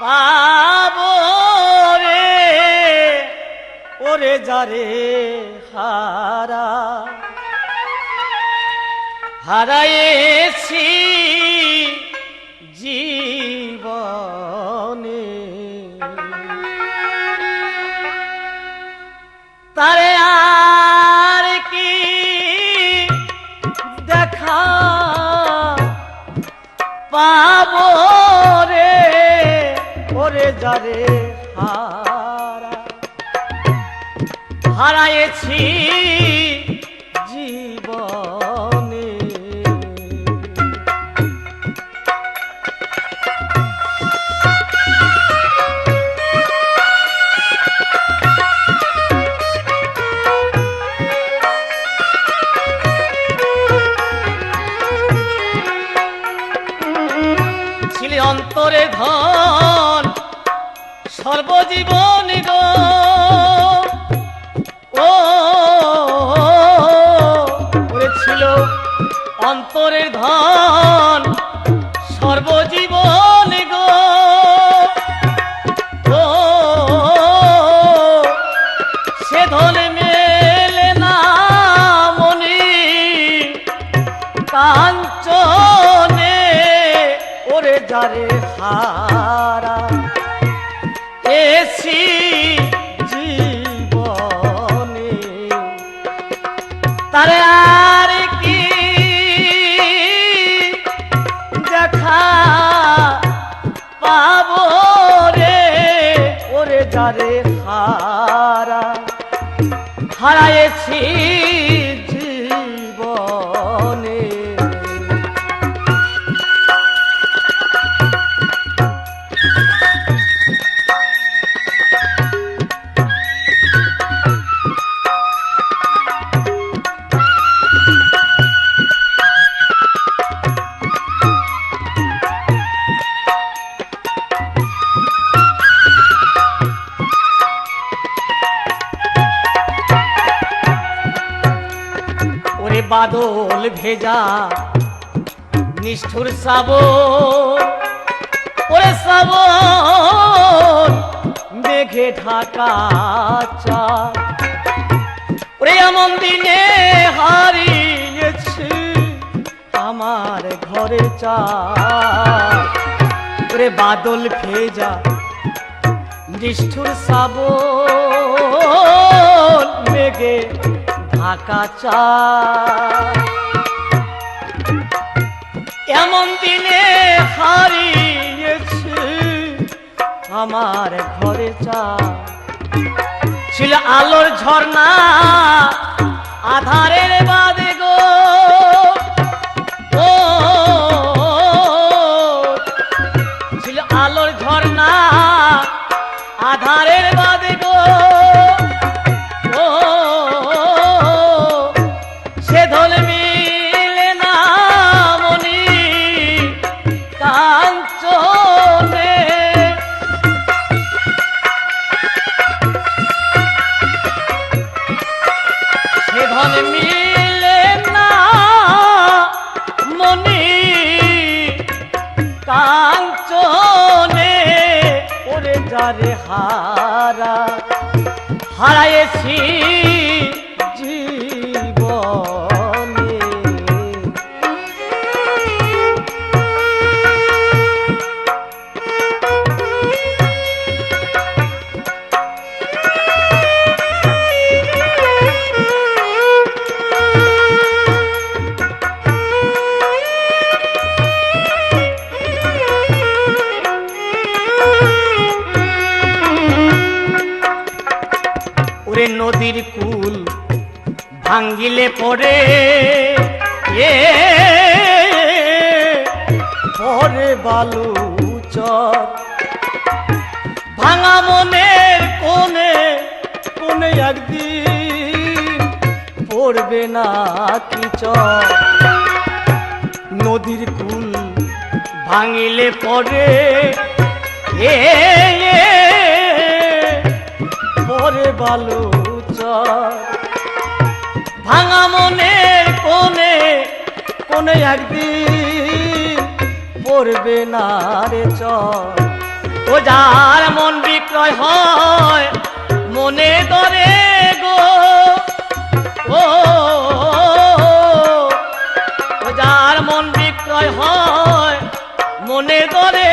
পাবো রে ওরে যারে হারা। হারাইছি জীবনে। তারে আর কি দেখা পাবো যারে হারা হারাইছি অন্তরের ধন সর্বজীবন গো। সে ধন মেলে না মনি কাঞ্চনে ওরে যারে হারা। এসি ওরে বাদল ভেজা নিষ্ঠুর শ্রাবণ ওরে শ্রাবণ মেঘে ঢাকা চাঁদ। ওরে এমন দিনে হারিয়েছি আমার ঘরে চাঁদ। ওরে বাদল ভেজা নিষ্ঠুর শ্রাবণ মেঘে ঢাকা চা এমন দিনে হারিয়েছে আমার ঘরে চা ছিল আলোর ঝর্ণা আধারের বাদে কাঞ্চনে ওরে যারে হারা হারাইছি ওরে নদীর কুল, ভাঙ্গিলে পরে এ পরে বালু চর। ভাঙা মনের কোনে কোনে একদিন পড়বে না কি চর। নদীর কুল ভাঙিলে পরে এ এ, পরে বালু চর ভাঙা মনের কোনে কোনে একদিন পড়বে না রে চর। ও যার মন বিক্রয় হয় মনে দরে গো। ও যার মন বিক্রয় হয় মনে দরে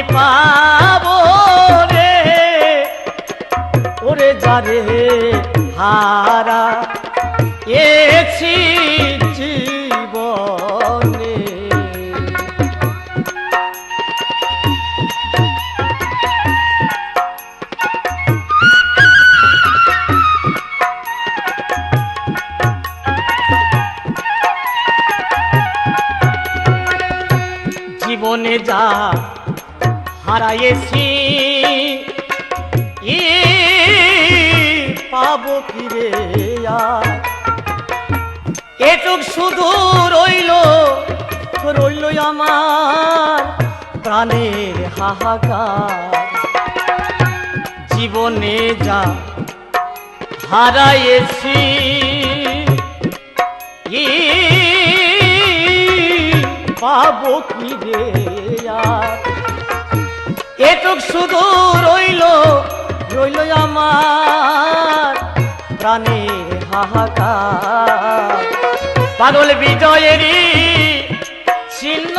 আমি পাবো রে। ওরে যারে হারা এছি জীবনে। জীবনে যা হারাইছি ই পাবো ফিরে এটুক শুধু রইল রইল আমার প্রাণের হাহাকার। জীবনে যা হারাইছি ই পাবো কি রে আর। এটুক শুধু রইল রইল আমার প্রাণের হাহাকার। পাগল বিজয়েরই চিহ্ন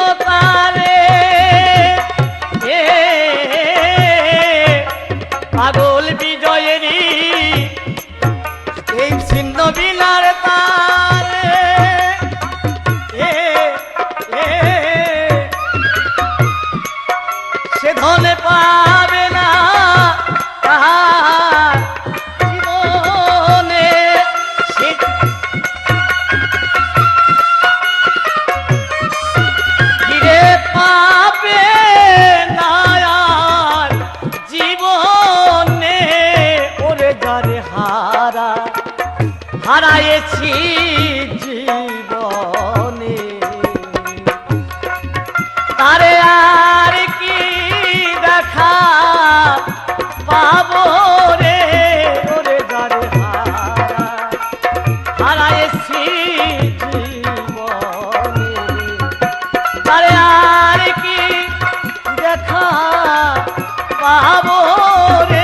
জীবনে। তারে আর কি দেখা পাবো রে? ওরে হারা হারায়েছি আর কি দেখা পাবো রে?